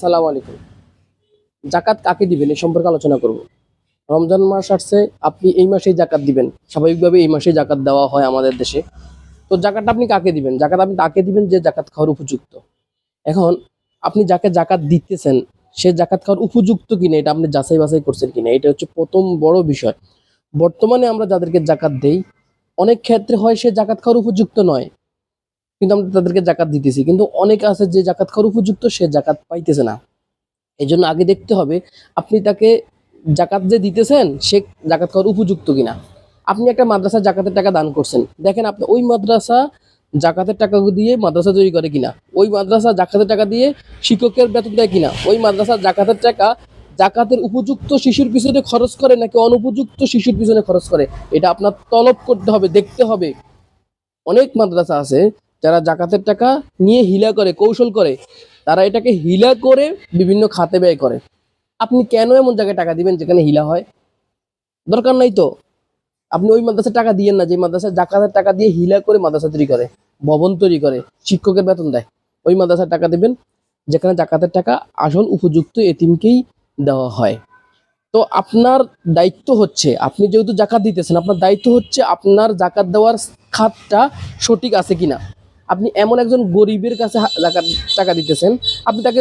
সালাম আলাইকুম। জাকাত কাকে দিবেন এই সম্পর্কে আলোচনা করব। রমজান মাস আসছে, আপনি এই মাসেই জাকাত দিবেন। স্বাভাবিকভাবে এই মাসেই জাকাত দেওয়া হয় আমাদের দেশে। তো জাকাতটা আপনি কাকে দিবেন? জাকাত আপনি তাকে দিবেন যে জাকাত খাওয়ার উপযুক্ত? এখন আপনি যাকে জাকাত দিতেছেন, সে জাকাত খাওয়ার উপযুক্ত কিনা এটা আপনি যাচাই বাছাই করছেন কিনা, এটা হচ্ছে প্রথম বড় বিষয়। বর্তমানে আমরা যাদেরকে জাকাত দেই, অনেক ক্ষেত্রে হয় সে জাকাত খাওয়ার উপযুক্ত নয়। কিন্তু আমরা তাদেরকে জাকাত দিতেছি। কিন্তু অনেক আছে যে জাকাত খাওয়ার উপযুক্ত, সে জাকাত পাইতেছে না। এই জন্য আগে দেখতে হবে, আপনি তাকে জাকাত যে দিতেছেন, সে জাকাত খাওয়ার উপযুক্ত কিনা? আপনি একটা মাদ্রাসা জাকাতের টাকা দান করছেন। দেখেন আপনি ওই মাদ্রাসা জাকাতের টাকা দিয়ে মাদ্রাসা তৈরি করে কিনা? ওই মাদ্রাসা জাকাতের টাকা দিয়ে শিক্ষকের বেতন দেয় কিনা? ওই মাদ্রাসা জাকাতের টাকা জাকাতের উপযুক্ত শিশুর পিছনে খরচ করে নাকি অনুপযুক্ত শিশুর পিছনে খরচ করে? এটা আপনার তলব করতে হবে, দেখতে হবে। অনেক মাদ্রাসা আছে যারা জাকাতের টাকা নিয়ে হিলা করে, কৌশল করে, তারা এটাকে হিলা করে বিভিন্ন খাতে ব্যয় করে। আপনি কেন এমন জায়গায় টাকা দিবেন যেখানে হিলা হয়? দরকার নাই তো। আপনি ওই মাদ্রাসার টাকা দিয়েন না, যে মাদ্রাসা জাকাতের টাকা দিয়ে হিলা করে মাদ্রাসা তৈরি করে, ভবন তৈরি করে, শিক্ষকের বেতন দেয়। ওই মাদ্রাসার টাকা দেবেন যেখানে জাকাতের টাকা আসল উপযুক্ত এতিমকেই দেওয়া হয়। তো আপনার দায়িত্ব হচ্ছে, আপনি যেহেতু জাকাত দিতেছেন, আপনার দায়িত্ব হচ্ছে আপনার জাকাত দেওয়ার খাতটা সঠিক আছে কিনা। আপনি এমন একজন গরিবের কাছে টাকা দিতেছেন, আপনি তাকে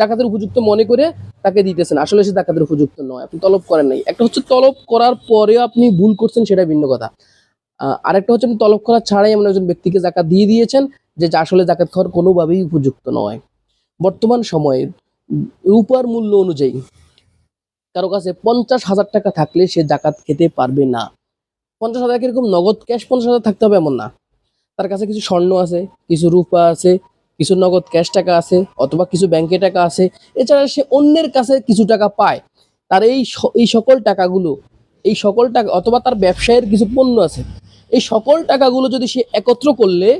জাকাতের উপযুক্ত মনে করে তাকে দিতেছেন। আসলে সে ডাকাতের উপযুক্ত নয়, আপনি তলব করেন নাই। একটা হচ্ছে তলব করার পরেও আপনি ভুল করছেন, সেটা ভিন্ন কথা। আরেকটা হচ্ছে আপনি তলব করা ছাড়াই এমন একজন ব্যক্তিকে জাকাত দিয়ে দিয়েছেন, যে আসলে জাকাত খাওয়ার কোনোভাবেই উপযুক্ত নয়। বর্তমান সময়ে রূপার মূল্য অনুযায়ী কারও কাছে পঞ্চাশ হাজার টাকা থাকলে সে জাকাত খেতে পারবে না। পঞ্চাশ হাজার এরকম নগদ ক্যাশ পঞ্চাশ হাজার থাকতে হবে এমন না। তার কাছে কিছু স্বর্ণ আছে, কিছু রূপা আছে, কিছু নগদ ক্যাশ টাকা আছে, অথবা কিছু ব্যাংকে টাকা আছে। এছাড়া সে অন্যের কাছে কিছু টাকা পায়। তার এই এই সকল টাকাগুলো, এই সকল টাকা, অথবা তার ব্যবসায়ের কিছু পণ্য আছে, এই সকল টাকাগুলো যদি সে একত্র করলে,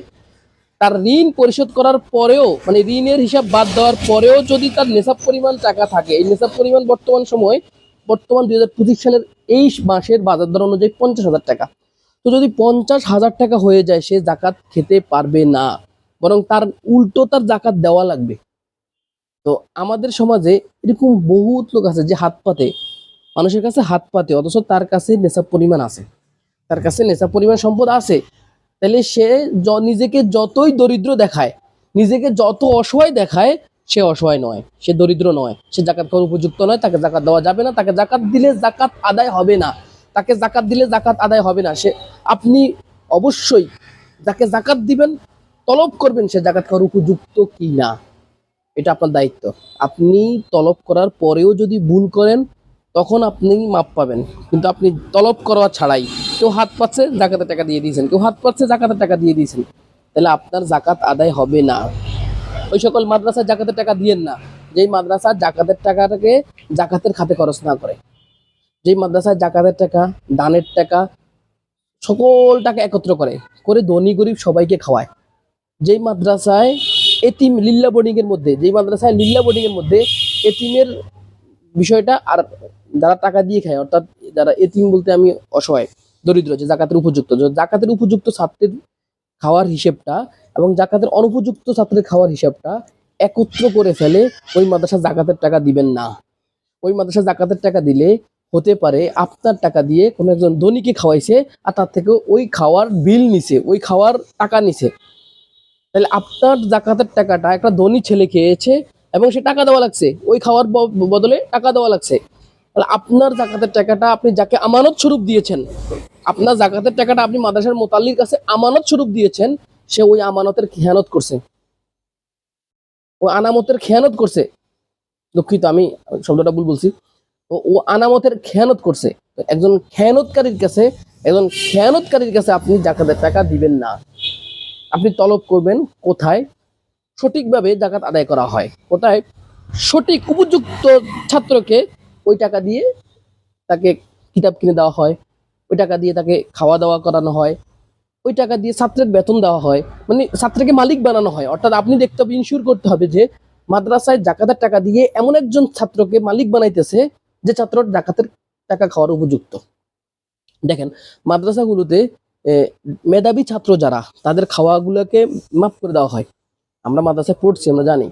তার ঋণ পরিশোধ করার পরেও মানে ঋণের হিসাব বাদ দেওয়ার পরেও যদি তার নেশাব পরিমাণ টাকা থাকে, এই নেশাব পরিমাণ বর্তমান সময়, বর্তমান দুই হাজার পঁচিশ সালের এই মাসের বাজার দর অনুযায়ী পঞ্চাশ হাজার টাকা। তো যদি পঞ্চাশ হাজার টাকা হয়ে যায়, সে জাকাত খেতে পারবে না। বরং তার উল্টো তার জাকাত দেওয়া লাগবে। তো আমাদের সমাজে এরকম বহুত লোক আছে যে হাত পাতে, মানুষের কাছে হাত পাতে, অথচ তার কাছে নেশাব পরিমাণ আছে। তার কাছে নেশাব পরিমাণ সম্পদ আছে। তাহলে সে নিজেকে যতই দরিদ্র দেখায়, নিজেকে যত অসহায় দেখায়, সে অসহায় নয়, সে দরিদ্র নয়, সে জাকাত খাওয়ার উপযুক্ত নয়, তাকে জাকাত দেওয়া যাবে না, তাকে জাকাত দিলে জাকাত আদায় হবে না। তাকে জাকাত দিলে জাকাত আদায় হবে না। সে আপনি অবশ্যই যাকে জাকাত দিবেন, তলব করবেন সে জাকাত খাওয়ার উপযুক্ত কি না? এটা আপনার দায়িত্ব। আপনি তলব করার পরেও যদি ভুল করেন, তখন আপনি মাপ পাবেন। কিন্তু আপনি তলব করা ছাড়াই কেউ হাত পাচ্ছে, জাকাতের টাকা দিয়ে দিয়েছেন। কেউ হাত পাচ্ছে, জাকাতের টাকা দিয়ে দিয়েছেন। তাহলে আপনার জাকাত আদায় হবে না। ওই সকল মাদ্রাসায় জাকাতের টাকা দিয়েন না। যেই মাদ্রাসা জাকাতের টাকাটাকে জাকাতের খাতে খরচ না করে। যেই মাদ্রাসায় জাকাতের টাকা, দানের টাকা, সকল টাকা একত্র করে করে ধনী গরিব সবাইকে খাওয়ায়। যেই মাদ্রাসায় এতিম লিল্লা বোর্ডিং এর মধ্যে, যেই মাদ্রাসায় লিল্লা বোর্ডিং এর মধ্যে এতিমের বিষয়টা আর যারা টাকা দিয়ে খায়, অর্থাৎ যারা এতিম বলতে আমি অসহায়, দরিদ্র, যে জাকাতের উপযুক্ত জাকাতের উপযুক্ত ছাত্রের খাওয়ার হিসেবটা এবং জাকাতের অনুপযুক্ত ছাত্রের খাওয়ার হিসাবটা একত্র করে ফেলে ওই মাদ্রাসা জাকাতের টাকা দিবেন না। ওই মাদ্রাসা জাকাতের টাকা দিলে হতে পারে আপনার টাকা দিয়ে কোনো একজন ধনীকে খাওয়াইছে আর তার থেকে ওই খাওয়ার বিল নিছে, ওই খাওয়ার টাকা নিছে। তাহলে আপনার জাকাতের টাকাটা একটা ধনী ছেলে খেয়েছে এবং সে টাকা দেওয়া লাগছে, ওই খাওয়ার বদলে টাকা দেওয়া লাগছে। তাহলে আপনার জাকাতের টাকাটা আপনি যাকে আমানত স্বরূপ দিয়েছেন, আপনার জাকাতের টাকাটা আপনি মাদ্রাসার মোতাল্লির কাছে আমানত স্বরূপ দিয়েছেন, সে ওই আমানতের খেয়ানত করছে। ও আনামতের খেয়ানত করছে। দুঃখিত, আমি শব্দটা ভুল বলছি। ও ও আনামতের খেয়ানত করছে। একজন খেয়ানতকারীর কাছে, একজন খেয়ানতকারীর কাছে আপনি জাকাতের টাকা দিবেন না। আপনি তলব করবেন কোথায়? সঠিকভাবে জাকাত আদায় করা হয়। কোথায়? সঠিক উপযুক্ত ছাত্রকে ওই টাকা দিয়ে তাকে কিতাব কিনে দেওয়া হয়। ওই টাকা দিয়ে তাকে খাওয়া দাওয়া করানো হয়। ওই টাকা দিয়ে ছাত্রের বেতন দেওয়া হয়। মানে ছাত্রকে মালিক বানানো হয়। অর্থাৎ আপনি দেখতে হবে ইনশিওর করতে হবে যে, মাদ্রাসায় জাকাতের টাকা দিয়ে এমন একজন ছাত্রকে মালিক বানাইতেছে যে ছাত্র ডাকাতের টাকা খাওয়ার উপযুক্ত। দেখেন, মাদ্রাসাগুলোতে মেধাবী ছাত্র যারা, তাদের খাওয়াগুলোকে মাফ করে দেওয়া হয়। আমরা মাদ্রাসায় পড়ছি, আমরা জানি।